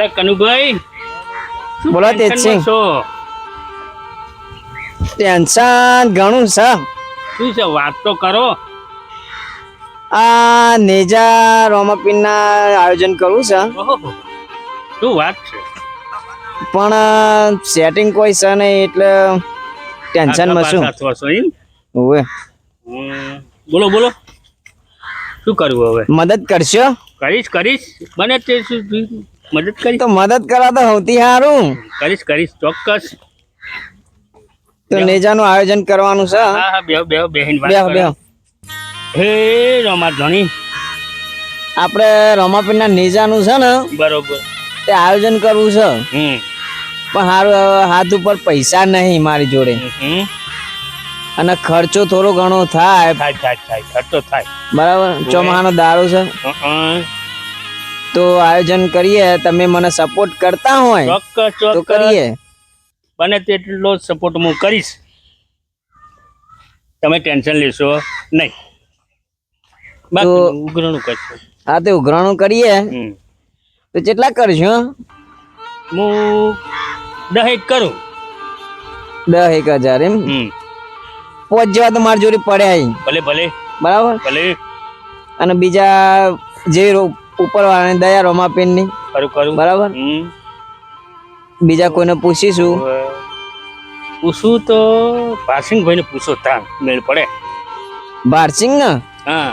એટલે કનુભાઈ બોલો તેજસિંહ. ટેન્શન ઘણું છે. શું છે વાત તો કરો. આ નેજા રોમાપીનના આયોજન કરવું છે. શું વાત છે? પણ સેટિંગ કોઈ છે નહીં એટલે ટેન્શનમાં છો? ઓવે બોલો બોલો. શું કરવું હવે? મદદ કરશો? કરીશ કરીશ. બને તે સુધી. મદદ કરી તો મદદ કરવા તો સૌથી સારું કરીશ કરીશ ચોક્કસ. તો નેજાનું આયોજન કરવાનું છે હા? હા બે બે બેહીને વાત બે હે રમા ધણી. આપણે રમાપીના નેજાનું છે ને બરોબર. તે આયોજન કરવું છે. હમ. પણ હારું હાથ ઉપર પૈસા નહીં મારી જોડે. અને ખર્ચો થોડો ઘણો થાય. થાય થાય થાય ખર્ચો થાય. બરાબર? ચોમાહાનો દારૂ છે. તો આયોજન કરીએ તમે મને સપોર્ટ કરતા હોય ચોક્કસ તો કરીએ. બને તેટલો સપોર્ટ હું કરીશ. તમે ટેન્શન લેશો નહીં. તો- ઉઘરાણું કરશો. હા તે ઉઘરાણું કરીએ. તો કેટલા કરશો હું દહેજ કરું. દસ એક હજાર એમ. પોચ જેવા તો મારી જોડે પડ્યા. ભલે ભલે. બરાબર? ભલે. અને બીજા જે ઉપર વાળાની દયા રોમાપીનની ખરું ખરું. બરાબર? બીજા કોઈને પૂછીશું? પૂછું તો ભાસિંગભાઈ ને પૂછો તા મેળ પડે. ભારસિંગ ને હા.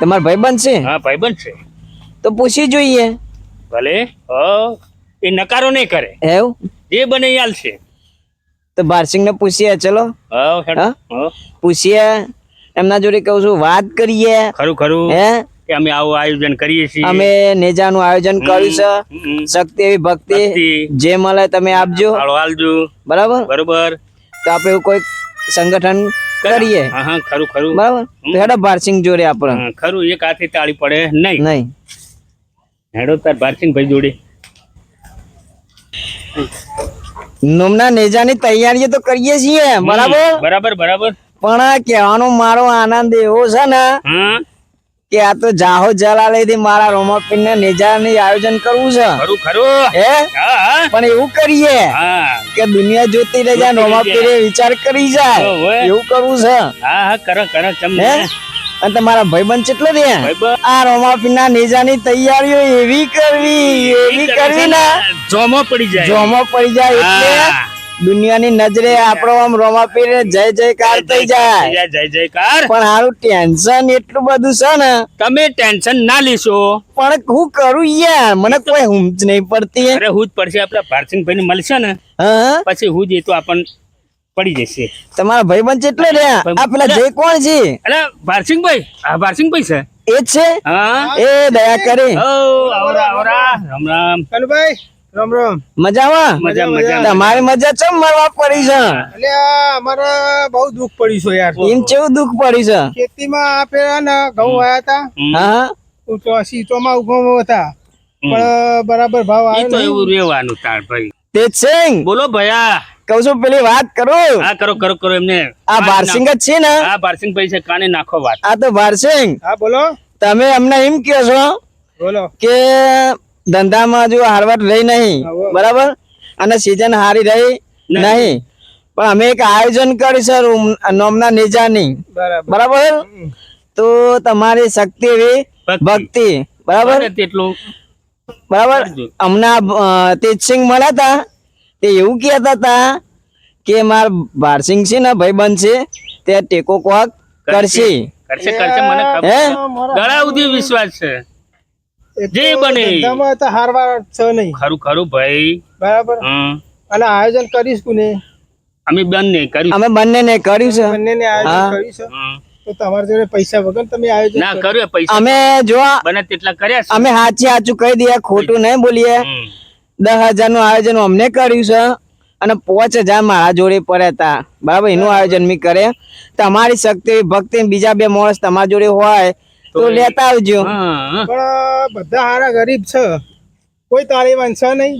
તમારા ભાઈ છે? હા ભાઈબંધ છે. તો પૂછી જોઈએ. ભલે હો એ નકારો નહીં કરે. એવું? જે બને યાલ છે. તો ભારસિંગ ને પૂછીએ ચલો. પૂછીએ એમના જોડે કહું છું વાત કરીએ. ખરું ખરું. હે? કે અમે આવું આયોજન કરીએ છીએ. અમે નેજાનું આયોજન કર્યું છે. શક્તિ એવી ભક્તિ. જે મળે તમે આપજો. હાલજો. બરાબર? બરોબર. તો આપણે એવું કોઈ સંગઠન કરીએ. હા ખરું ખરું. બરાબર? તો હેડો ભારસિંગ જોડે આપણે. ખરું એક હાથે તાળી પડે. નહીં. નહીં. હેડો તાર ભારસિંગ ભાઈ જોડે. નોમના નેજાની તૈયારીઓ તો કરીએ છીએ. બરાબર? બરાબર બરાબર. પણ આ કહેવાનો મારો આનંદ એવો છે ને હા. કે આ તો જાહો જલાલયથી મારા રોમાપીન ને નેજાની આયોજન કરવું છે. ખરું ખરું. હે? પણ એવું કરીએ કે દુનિયા જોતી રહે જાય રોમાપીરે વિચાર કરી જાય. એવું કરવું છે. હા હા કરો કરો તમને. અને તમારા ભાઈબંધ કેટલો રે. આ રોમાપીના નેજાની તૈયારીઓ એવી કરવી એવી કરવી ને જોમો પડી જાય. જોમો પડી જાય એટલે. દુનિયાની નજરે આપણો આમ રોમાપીરે જય જયકાર થઈ જાય જય. જય જયકાર. પણ હારું ટેન્શન એટલું બધું છે ને. તમે ટેન્શન ના લેશો. પણ હું કરું યાર મને કોઈ હુંચ નહીં પડતી. અરે હું જ પડશે આપણે ભારસિંગભાઈ ને મળશે ને. હા? પછી હું જ એ તો આપણ પડી જશે. તમારા ભાઈબંધ એટલે રહ્યા. આ પેલા જય કોણ છે? અરે ભારસિંગભાઈ હા ભારસિંગભાઈ છે. એ જ છે? હા. એ દયા કરે. ઓ આવરા આવરા. રામ રામ. કનુભાઈ રામ રામ. મજામાં? મજા મજા. તમારી મજા ચમ મરવા પડી છે? એટલે અમારે બહુ દુઃખ પડી છે યાર. એમ કેવું દુઃખ પડી છે? ખેતીમાં આ ને ઘઉં વાયા હતા હા હા. તો તો સીટોમાં ઊભો હતા. પણ બરાબર ભાવ આવ્યો તો એવું રેવાનું તાર ભાઈ. તેજ સિંહ બોલો ભયા. કઉ છું પેલી વાત કરું. હા કરો કરો કરો એમને આ ભારસિંગ જ છે ને? હા ભારસિંગભાઈ છે કાને નાખો વાત. આ તો ભારસિંગ હા બોલો. તમે અમને એમ કહો છો બોલો. કે ધંધામાં હજુ હારવટ રહી નહીં બરાબર? અને સિઝન હારી રહી નહીં. પણ અમે એક આયોજન કરી સર નોમના નેજાની. બરાબર. બરાબર? તો તમારી શક્તિ એવી ભક્તિ. બરાબર? તેટલું. બરાબર. હમણાં તેજસિંહ મળ્યા હતા તે એવું કહેતા હતા કે માર ભારસિંહ છે ને ભાઈબંધ છે તે ટેકો કોક કરશે. કરશે. કરશે મને હે? ગળા સુધી વિશ્વાસ છે. જે બને. ધંધામાં તો હારવા છે નહીં. ખરું ખરું ભાઈ. બરાબર? અને આયોજન કરીશ કોને? અમે બંને કર્યું અમે બંનેને કર્યું છે. બંનેને. આયોજન કર્યું છે તો તમારા જોડે પૈસા વગર તમે આયોજન ના કર્યું પૈસા. અમે જો બને તેટલા કર્યા છે. અમે સાચી સાચું કહી દઈએ ખોટું નહીં બોલીએ. દસ હજારનું આયોજન અમને કર્યું છે અને પાંચ હજાર મારા જોડે પડ્યા હતા. બરાબર? એનું આયોજન મેં કરે તમારી શક્તિ ભક્તિ બીજા બે માણસ તમારા જોડે હોય તો લેતા આવજો. પણ બધા હારા ગરીબ છે. કોઈ તારી છે નહીં.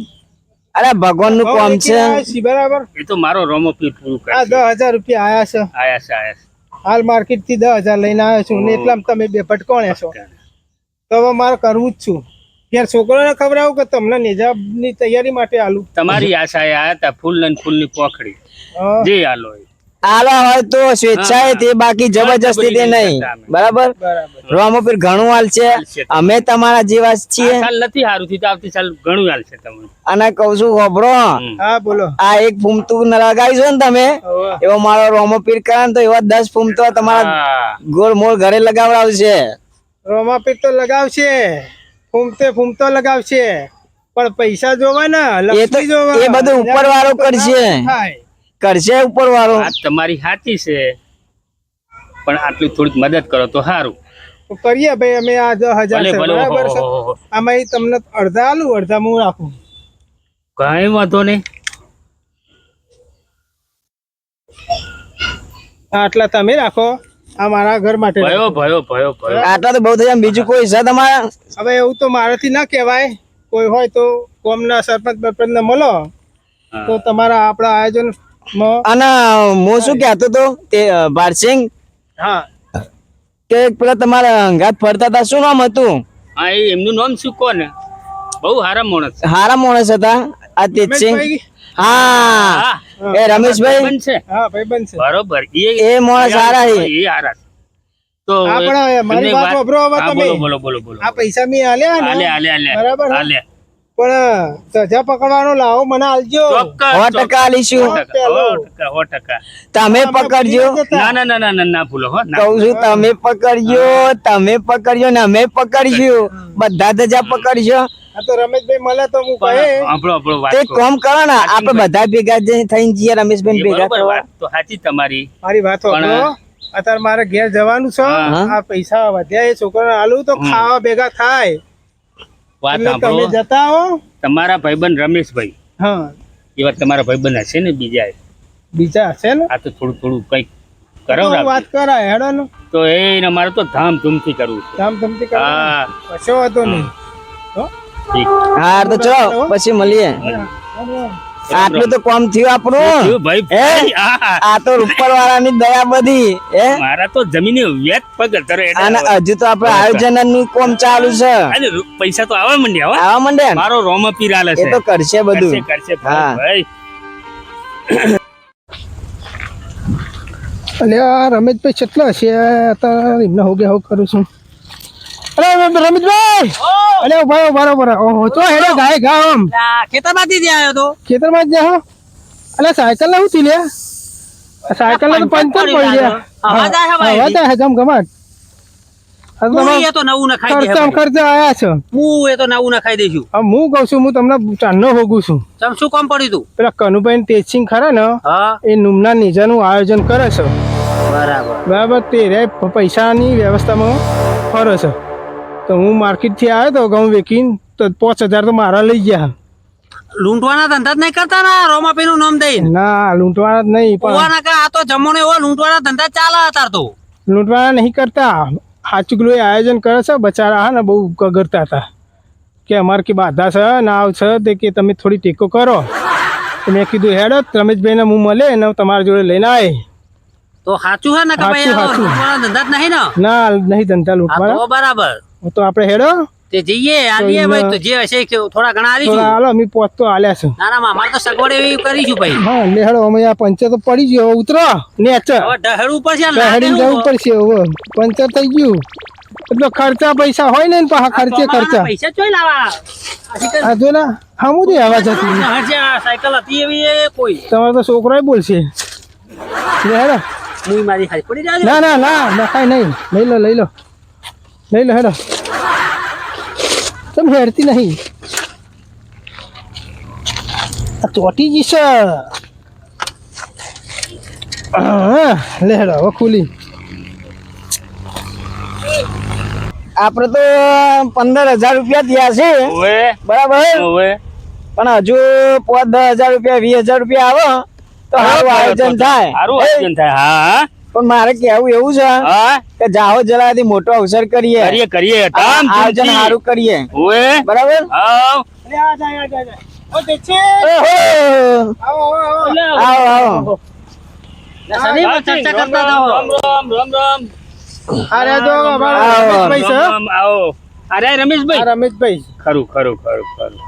અરે ભગવાનનું કામ છે. બરાબર? એ તો મારો રોમો પીર પૂરું આ દસ હજાર રૂપિયા આયા છે. આયા છે આયા છે. હાલ માર્કેટથી દસ હજાર લઈને આવ્યો છું ને એટલામાં તમે બે ભટકોણે છો. તો હવે મારે કરવું જ છું. ઘેર છોકરાને ખવડાવું કે તમને નિજાબની તૈયારી માટે આલું? તમારી આશાએ આયા હતા ફૂલ ને ફૂલની પોખડી જે આલો એ. આલા હોય તો સ્વેચ્છાએ તે બાકી જબરજસ્તી તે નહીં. બરાબર? રોમો રોમોપીર ઘણું હાલ છે. અમે તમારા જેવા છીએ. નથી સારું થી તો આવતી સાલ ઘણું હાલ છે તમને. અને કઉ છું હોભળો. હા બોલો. આ એક ફૂમતું લગાવીશો ને તમે એવો મારો રોમોપીર કરે તો એવા દસ ફૂમતો તમારા ગોળ મોળ ઘરે લગાવડાવશે. રોમાપીર તો લગાવશે. ફૂમતે ફૂમતો લગાવશે. પણ પૈસા જોવા ને એ તો એ બધું ઉપર વાળો કરશે કરશે ઉપર વાળો તમારી સાચી છે. પણ આટલી થોડીક મદદ કરો તો સારું. કરીએ ભાઈ અમે આ દસ હજાર બરાબર છે. આમાં તમને અડધા આલું અડધા હું રાખું. કઈ વાંધો નહીં. આટલા તમે રાખો આ મારા ઘર માટે ભયો ભયો ભયો ભયો. આટલા તો બહુ થયા બીજું કોઈ છે તમારા? હવે એવું તો મારાથી ના કહેવાય. કોઈ હોય તો કોમના સરપંચ બરપંચ ને મળો તો તમારા આપણા આયોજનમાં અને હું શું કહેતો તો તે ભારસિંગ હા. કે પેલા તમારા અંગાત ફરતા હતા શું નામ હતું? હા એ એમનું નામ શું કોને બહુ સારા માણસ. હારા માણસ હતા આ તેજસિંહ? હા. એ રમેશભાઈ? છે. હા ભાઈ બનશે બરોબર. એ એ માણસ સારા છે એ સારા તો આપણે મારી વાત. બોલો બોલો બોલો બોલો. આ પૈસા મે આલ્યા આલે આલે હાલે બરાબર ને? પણ સજા પકડવાનો લાવો મને આલજો. સો ટકા આલીશું. સો ટકા. તમે પકડજો. ના ના ના ના ના ભૂલો હો કહું છું તમે પકડજો તમે પકડજો ને અમે પકડશું. બધા ધજા પકડજો આ તો રમેશભાઈ મળે તો હું કહે પણ આપણો આપણો વાત તે કહું. કરો ને આપણે બધા ભેગા થઈને જઈએ રમેશભાઈ ભેગા તો સાચી તમારી. મારી વાત પણ- અત્યારે મારે ઘેર જવાનું છે. હા. આ પૈસા વધ્યા એ છોકરાને આલું તો ખાવા ભેગા થાય. વાત સાંભળો. જતા હો. તમારા ભાઈબંધ રમેશભાઈ. હા. એવા તમારા ભાઈબંધ હશે ને બીજા? બીજા હશે ને? આ તો થોડું થોડું કંઈક કરો વાત કરાય હેડો ને. તો એને મારે તો ધામધૂમથી કરવું છે. ધામ ધમતી કરો હા. કશો વાંધો નહીં. હા. તો ચલો પછી મળીએ. આટલું તો કોમ થયું આપણું. ભાઈ. આ. તો ઉપર વાળાની દયા બધી હે? મારા તો જમીન વેત પગ અને હજુ તો આપણે આયોજનનું કોમ ચાલુ છે. પૈસા તો આવવા માંડ્યા હો. આવા મંડે મારો રોમ પીરાલે એ છે. તો કરશે બધું. કરશે. ભાઈ અલ્યા રમેશભાઈ કેટલા છે? અત્યારે એમને હોગે કે કરું છું. અરે રમેશભાઈ અલે ઊભા બરોબર ઓહો તો હેડે ગાય ગા આમ ખેતરમાંથી જ આવ્યો તો ખેતરમાં જ જા અલે સાયકલ ને શું લે. સાયકલ ને તો પંચર પડી ગયા. હવે હું કહું છું હું તમને ચાંદનો ભોગું છું. શું કામ પડ્યું તું? પેલા કનુભાઈ તેજસિંહ ખરા ને એ નુમના નિજાનું આયોજન કરે છે. બરાબર. બરાબર તે પૈસા ની પૈસાની વ્યવસ્થામાં ફરો છે. તો હું માર્કેટથી આવ્યો તો ઘઉં વેચીને તો પાંચ હજાર તો મારા લઈ ગયા. લૂંટવાના ધંધા જ નહીં કરતા ને? રોમાપી નું નામ દઈ ના લૂંટવાના જ નહીં પણ કા? આ તો જમણો એવો લૂંટવાના ધંધા ચાલે હતા તો. લૂંટવાના નહીં કરતા. હાચુકલું એ આયોજન કરે છે બચારા હા ને બહુ કગરતા હતા. કે અમારે કે બાધા છે ના આવ છે તે કે તમે થોડી ટેકો કરો. તો મેં કીધું હેડો રમેશભાઈને હું મળે ને તમારા જોડે લઈને આવે તો સાચું હે ને કે ભાઈ સાચું, સાચું. ધંધા જ નહીં ને? ના નહીં ધંધા લૂંટવાના. બરાબર. તો આપણે હેડો. તે જઈએ આલીએ ભાઈ તો જે હશે થોડા ઘણા આલીશું. હાલો અમે પોત તો આલ્યા છું. ના ના મામારે તો સગવડ એવી કરીશું ભાઈ. હા લે હેડો અમે આ પંચર તો પડી ગયો ઉતરો નેચર. હવે ઢહેડવું પડશે લાગે જવું પડશે. હવે. પંચર થઈ ગયું. એટલે ખર્ચા પૈસા હોય ને પાછા ખર્ચે ખર્ચા. પૈસા ચોઈ લાવા. જો ના હમુ દે આવા જતી સાયકલ હતી એવી એ કોઈ. તમારો તો છોકરો બોલશે. લે હેડો. મુઈ મારી ખાલી પડી જાય ના ના ના નખાય નહીં. લઈ લો લઈ લો. લઈ લો હેડો. તમે હેડતી નહીં. આ ચોટી હા લે હેડો હવે ખુલી. આપણે તો પંદર હજાર રૂપિયા થયા છે. બરાબર? પણ હજુ પાંચ દસ હજાર રૂપિયા વીસ હજાર રૂપિયા આવે તો સારું આયોજન થાય. સારું આયોજન થાય. હા. પણ મારે કેવું એવું છે કે જાહો જલાથી મોટો અવસર કરીએ. કરીએ કરીએ. આયોજન સારું કરીએ. ઓવે બરાબર? આવો. આવો ચર્ચા કરતા રામ રામ રામ રામ. અરે. રમેશભાઈ રમેશભાઈ? રમેશભાઈ ખરું ખરું ખરું ખરું.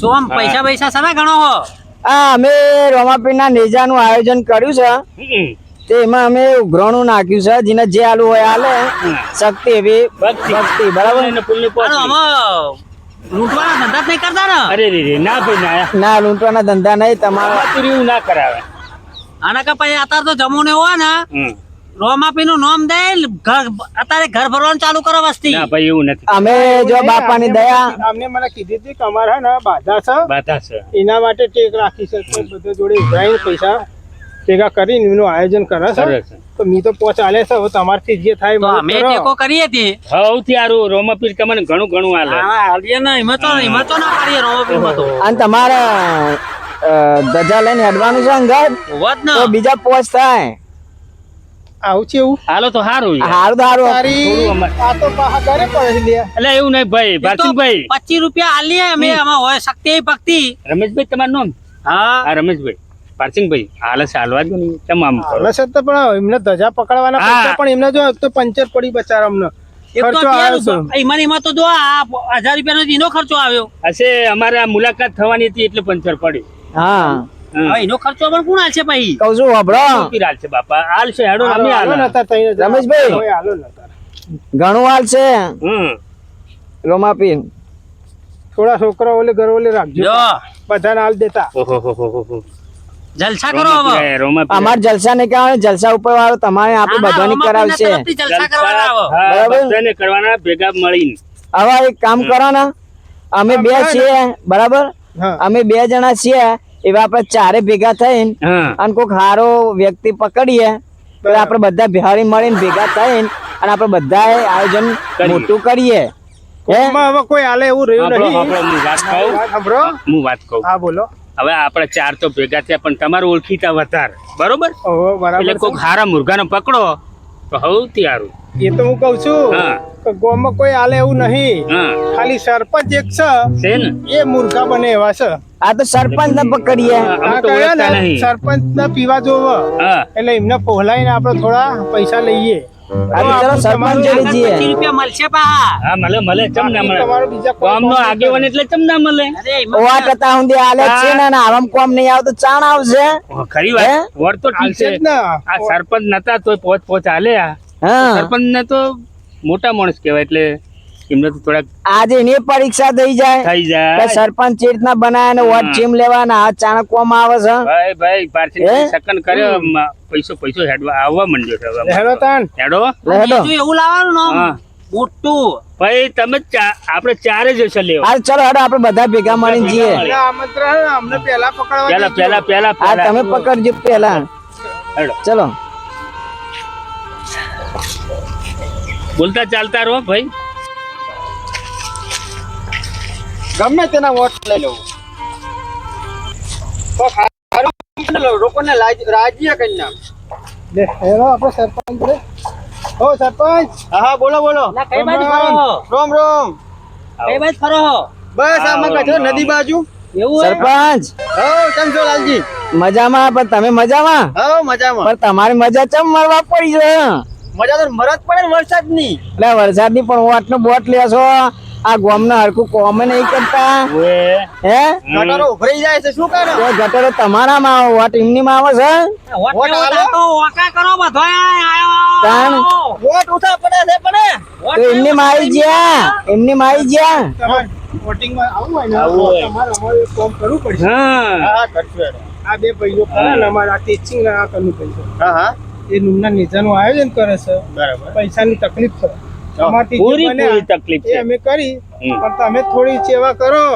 સોમ પૈસા પૈસા સના ગણો હો આ અમે રોમાપીરના નેજાનું આયોજન કર્યું છે. તે એમાં અમે ઉઘરાણું નાખ્યું છે. જેને જે આલુ હોય આલે. શક્તિ એવી. ભક્તિ બરાબર? લૂંટવાના ધંધા નહીં કરતા ને? અરે રે રે ના ભાઈ ના. ના લૂંટવાના ધંધા નહીં. તમારા ના કરાવે. આના કા પછી અત્યારે તો જમુને હોય ને. રોમાપી નું નામ દે ઘર અત્યારે ઘર ભરવાનું ચાલુ કરો વસ્તી. ના ભાઈ એવું નથી. અમે જો બાપાની દયા અમને મને કીધી હતી કે અમારે હે ને બાધા છે. બાધા છે. એના માટે ટેક રાખી છે. બધા જોડે ઉભરાઈને પૈસા ભેગા કરીને એનું આયોજન કરે છે. તો મી તો પોચ આલે છે હવે તમારથી જે થાય અમે ટેકો કરીએ હતી સૌથી સારું રોમાપીર તમને ઘણું ઘણું હાલે હા હાલીએ ના એમાં તો એમાં તો ના પાડીએ રોમપીરમાં તો. અને તમારે દજા લઈને હેડવાનું છે અંગત? ને. તો બીજા પોચ થાય. આવું છે એવું? હાલો તો સારું. હારું આ તો પાહા ઘરે પડે છે એટલે એવું નહીં ભાઈ ભારતીભાઈ પચીસ રૂપિયા આલીએ અમે આમાં હોય શક્તિ ભક્તિ. રમેશભાઈ તમારું નામ? હા. હા રમેશભાઈ. પાર્થિંગભાઈ હાલે હાલવા દો નહીં તમામ આમ કરો? તો પણ એમને ધજા પકડવાના પૈસા પણ એમને જો તો પંચર પડી બચારા અમને. એમાં તો જો આ હજાર રૂપિયાનો જ એનો ખર્ચો આવ્યો. હશે અમારે આ મુલાકાત થવાની હતી એટલે પંચર પડ્યું હા. એનો ખર્ચો પણ કોણ હાલશે પછી? કઉ છું વાપરો. હાલશે બાપા? હાલશે હેડો અમે હાલો નતા રમેશભાઈ. હાલો નતા. ઘણું હાલ છે હમ. રોમાપીર થોડા છોકરા ઓલે ઘર ઓલે રાખજો. જો બધાને હાલ દેતા. ઓહો. જલસા કરો હવે. અમાર જલસા ને કહેવાય જલસા ઉપર વાળો તમારે આપણે બધાની કરાવશે જલસા કરવાના બરાબર? કરવાના ભેગા મળીને. હવે એક કામ કરો ને અમે બે છીએ બરાબર? અમે બે જણા છીએ એવા આપણે ચારે ભેગા થઈને અને કોઈક હારો વ્યક્તિ પકડીએ તો આપણે બધા બિહારી મળીને ભેગા થઈને અને આપણે બધા આયોજન મોટું કરીએ. હે? હવે કોઈ હાલે એવું રહ્યું નથી નહીં. હું વાત કહું. હું વાત કહું. હા બોલો. હવે આપણે ચાર તો ભેગા થયા પણ તમારું ઓળખીતા વધારે. બરોબર? એટલે કોઈક હારા મુર્ગાનો પકડો તો સૌથી સારું એ તો હું કઉ છું હા. કે કોઈ હાલે એવું નહીં. ખાલી સરપંચ એક છે. એ મૂર્ખા બને એવા છે. આ તો સરપંચ ને પકડીએ. સરપંચ ને પીવા જોવો. એટલે એમને પહોલાઈને આપણે થોડા પૈસા લઈએ. રૂપિયા મળશે પા. હા મળે મળે ચમ ના મળે. કોમ ગામનો આગેવાન એટલે ચમ ના મળે? ઓવા ટતા સુધી આલે છે ને અને કોમ નહીં આવતું ચાણ આવશે. ખરી? વાત. તો ઠીક છે. આ સરપંચ નતા તો પોચ પોચ આ. સરપંચ ને તો મોટા માણસ કહેવાય એટલે એમને તો થોડાક આજે એની પરીક્ષા થઈ જાય. થઈ જાય. સરપંચ ચીટ ના બનાવે ને વોટ ચીમ લેવાના આ ચાણકવા માં આવે છે. ભાઈ ભાઈ પાર્થિવ સકન કર્યો. પૈસો પૈસો હેડવા આવવા માંડ્યો છે હેડો તાન હેડો. હેડો. એવું લાવવાનું મોટું. ભાઈ તમે આપણે ચારે જ હશે લેવા. હાલ ચલો હેડો આપણે બધા ભેગા મળીને જઈએ. આમંત્રણ અમને પહેલા પકડવા પેલા દેજો. પેલા પેલા આ તમે પકડજો પેલા હેડો. ચલો. બોલતા ચાલતા રહો ભાઈ. ગમે તેના વોટ લઈ લઉં લોકોને રાજ્ય કરી નાખ. લે, આપણે સરપંચ રે. ઓ સરપંચ. હા બોલો બોલો. ના, બાજુ રોમ રોમ કઈ બાજુ ફરો? બસ આમાં કચરો નદી બાજુ. એવું? સરપંચ. હો કેમ છો લાલજી? મજામાં પણ તમે મજામાં? હો મજામાં. પણ તમારી મજા ચમ મરવા પડી છે? મજા તો મરજ પડે ને વરસાદની એટલે વરસાદની પણ વોટ નો બોટ લેશો આ ગોમ ના હરકું કોમ નહીં કરતા. હે? ગટરો ઉભરી જાય છે શું કરે? તો ગટરો તમારામાં આવે વોટ એમની માં આવે છે. વોટ વોટ લેવો આલો? તો વાંકા કરો બધોય. આયો, તાણ. વોટ ઉઠા પડે છે પડે. તો એમની માં આવી ગયા. એમની માં આવી ગયા. તમારે હોય ને તમારે અમારે એક કરવું પડશે. હા. હા કરશું આ બે પૈસો ને અમારે આ ટીચિંગ ના આ કરવું પડશે. હા હા. એ નેજાનું આયોજન કરે છે. બરાબર. પૈસાની તકલીફ છે. અમારથી પૂરી પૂરી તકલીફ છે. અમે કરી પણ તમે થોડી સેવા કરો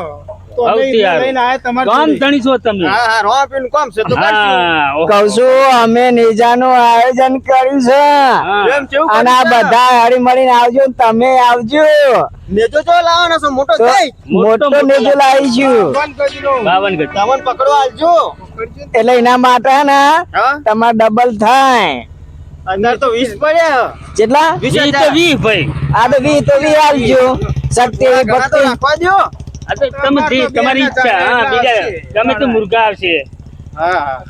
અમે આવતી એમને આવે. લઈને આયા તમારી કામ જોડે. ધણી છો તમે હા હા રો આપીને કોમ છે તો કરશું. હા ઓહો. કઉ છું અમે નેજાનું આયોજન કર્યું છે. હા. એમ કેવું અને આ બધા હળી મળીને આવજો તમે આવજો. નેજો તો લાવવાનો છો મોટો મોટો નેજો લાવીશું. બાવન ગજ તમને આવજો એટલે એના માટે ને તમારે ડબલ થાય. અંદર તો 20 પડ્યા. કેટલા વીસ વી તો હજાર. વી ભાઈ. આ તો 20 તો 20 આવજો શક્તિ ભક્તિ. રાખવા દો આ તો તમે જે- તમારી ઈચ્છા. હા બીજા તમે તો મુર્ગા આવશે. હા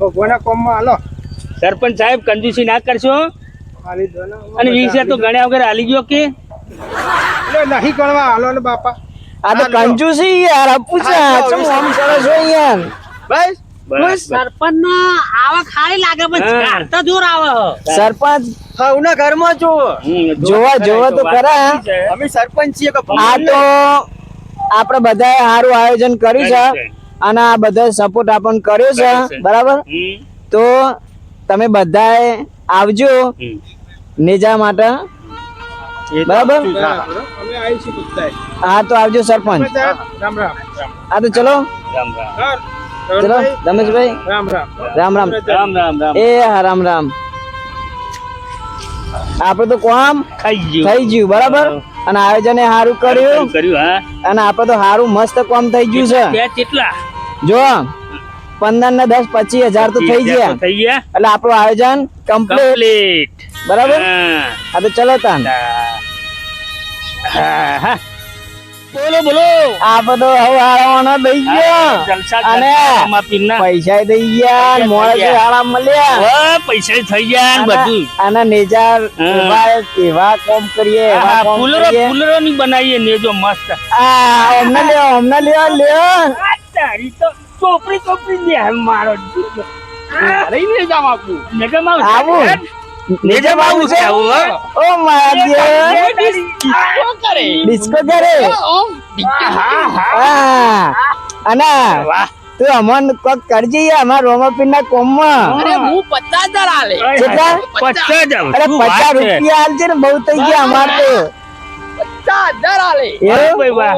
ભગવાનના કોમમાં હાલો. સરપંચ સાહેબ કંજૂસી ના કરશો? અને વીસ તો ગણ્યા વગર હાલી ગયો કે? નહીં ગણવા હાલો ને બાપા. આ તો કંજૂસી યાર છે ચમ આમ સરસ હોય યાર બસ. સરપંચ નો આવક ખાલી લાગે પણ હા. જોર આવે. સરપંચ સૌના ઘરમાં છો હમ, જોવા- જોવા તો ખરા. અમે સરપંચ છીએ આ તો આપણે બધાએ સારું આયોજન કર્યું છે અને આ બધા સપોર્ટ આપણને કર્યો છે. બરાબર? તો તમે બધાએ આવજો. નેજા માટે. બરાબર? હા તો આવજો સરપંચ. રામ રામ. હા તો ચલો. રામ રામ. ચલો રમેશભાઈ. રામ રામ. રામ રામ. રામ રામ રામ. એ હા રામ રામ. આપણે તો કોમ ગયું. થઈ ગયું બરાબર? અને આયોજન સારું કર્યું. કર્યું હા. અને આપણે તો સારું મસ્ત કોમ થઈ ગયું છે. બે કેટલા જો પંદર ને દસ પચીસ હજાર તો થઈ ગયા. થઈ ગયા. એટલે આપણું આયોજન કમ્પ્લીટ. બરાબર? હા તો ચલો તાન. હા, હા. બોલો બોલો. આ બધો હવે આરાવાનો દઈ ગયા. અને પૈસા દઈ ગયા મોડે થી આરામ મળ્યા. પૈસા થઈ ગયા બધું. અને નેજા એવા કોમ કરીએ ફૂલરો ફૂલરો ની બનાવીએ નેજો મસ્ત. આ અમને લ્યો અમને લ્યો લ્યો. તારી તો ચોપડી ચોપડી દે મારો અરે નેજા માપું નેજા માપું નેજા માપું છે ઓ મારા ડિસ્કો કરે. ડિસ્કો કરે હા હા. હા વાહ તું અમન કોક કરજી અમાર રોમાપીર ના કોમમાં? રૂપિયા ને બહુ થઈ ગયા અમાર તો. વાહ એવું? ભાઈ વાહ.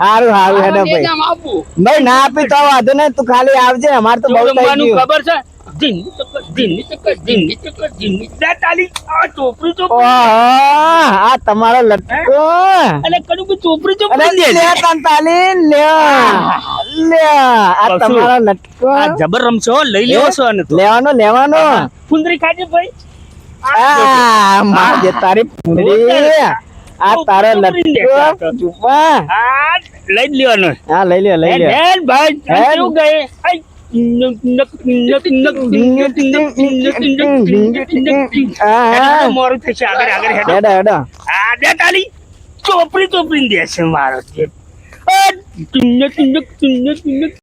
હારું હારું હેડો ભાઈ. ભાઈ ના આપી તો વાંધો નહીં તું ખાલી આવજે અમાર તો બહુ થઈ ગયું. ખબર છે? ધીમી ચક્કર, ધીમી ચક્કર, ધીમી લે તાલી, આ ચોપડી ચોપડી. ઓહો, આ તમારો લટકો. અલે કડું કે ચોપડી અરે લે તન તાલી લે. લે આ તમારો લટકો. આ જબર રમશો? લઈ લેવો છો લેવાનો લેવાનો. ફુંદરી ખાજે ભાઈ. આ તારી પૂંછડી આ તારો લટકો. ચૂપા આ લઈ જ લેવાનો. હા લઈ લે લઈ લે ભાઈ. ગયે? મોરું થશે આગળ આગળ હેડા હેડા. આ બે તાલી ચોપડી ચોપડી દેશે મારો